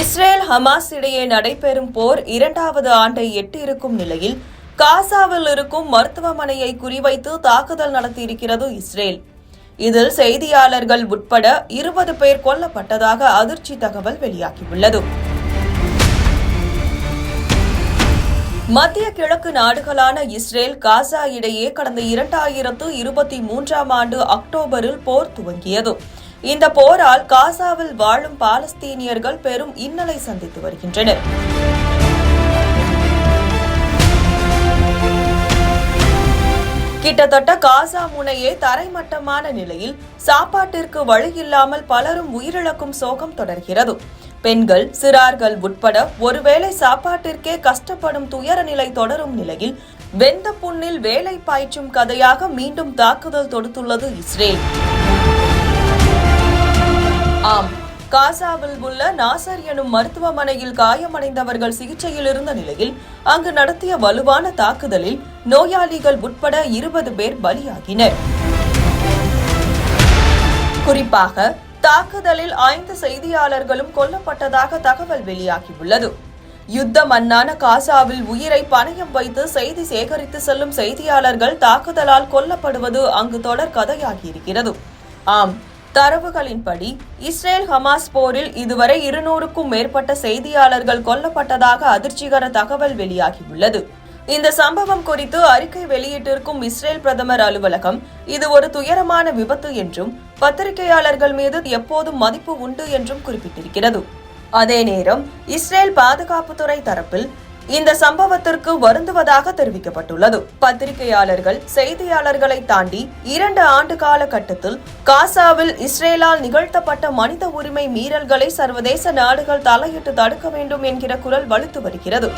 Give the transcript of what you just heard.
Israel Hamas இடையே நடைபெறும் போர் இரண்டாவது ஆண்டை எட்டியிருக்கும் நிலையில் காசாவில் இருக்கும் மருத்துவமனையை குறிவைத்து தாக்குதல் நடத்தியிருக்கிறது இஸ்ரேல். இதில் செய்தியாளர்கள் உட்பட இருபது பேர் கொல்லப்பட்டதாக அதிர்ச்சி தகவல் வெளியாகியுள்ளது. மத்திய கிழக்கு நாடுகளான இஸ்ரேல் காசா இடையே கடந்த இரண்டாயிரத்து இருபத்தி மூன்றாம் ஆண்டு அக்டோபரில் போர் துவங்கியது. இந்த போரால் காசாவில் வாழும் பாலஸ்தீனியர்கள் பெரும் இன்னலை சந்தித்து வருகின்றனர். கிட்டத்தட்ட காசா முனையே தரைமட்டமான நிலையில் சாப்பாட்டிற்கு வழியில்லாமல் பலரும் உயிரிழக்கும் சோகம் தொடர்கிறது. பெண்கள் சிறார்கள் உட்பட ஒருவேளை சாப்பாட்டிற்கே கஷ்டப்படும் துயர நிலை தொடரும் நிலையில் வெந்த புண்ணில் வேலை பாய்ச்சும் கதையாக மீண்டும் தாக்குதல் தொடுத்துள்ளது இஸ்ரேல். ஆம். காசாவில் உள்ள நாசர் எனும் மருத்துவமனையில் காயமடைந்தவர்கள் சிகிச்சையில் இருந்த நிலையில் அங்கு நடத்திய வலுவான தாக்குதலில் நோயாளிகள் உட்பட இருபது பேர் பலியாகினர். குறிப்பாக தாக்குதலில் ஐந்து செய்தியாளர்களும் கொல்லப்பட்டதாக தகவல் வெளியாகியுள்ளது. யுத்த மண்ணான காசாவில் உயிரை பணயம் வைத்து செய்தி சேகரித்து செல்லும் செய்தியாளர்கள் தாக்குதலால் கொல்லப்படுவது அங்கு தொடர் கதையாகியிருக்கிறது ஆம் தரவுகளின்படி இஸ்ரேல் ஹமாஸ் போரில் இதுவரை இருநூறுக்கும் மேற்பட்ட செய்தியாளர்கள் கொல்லப்பட்டதாக அதிர்ச்சிகர தகவல் வெளியாகியுள்ளது. இந்த சம்பவம் குறித்து அறிக்கை வெளியிட்டிருக்கும் இஸ்ரேல் பிரதமர் அலுவலகம் இது ஒரு துயரமான விபத்து என்றும் பத்திரிகையாளர்கள் மீது எப்போதும் மதிப்பு உண்டு என்றும் குறிப்பிட்டிருக்கிறது. அதே நேரம் இஸ்ரேல் பாதுகாப்புத்துறை தரப்பில் இந்த சம்பவத்திற்கு வருந்துவதாக தெரிவிக்கப்பட்டுள்ளது. பத்திரிகையாளர்கள் செய்தியாளர்களை தாண்டி இரண்டு ஆண்டு கால கட்டத்தில் காசாவில் இஸ்ரேலால் நிகழ்த்தப்பட்ட மனித உரிமை மீறல்களை சர்வதேச நாடுகள் தலையிட்டு தடுக்க வேண்டும் என்கிற குரல் வலுத்து வருகிறது.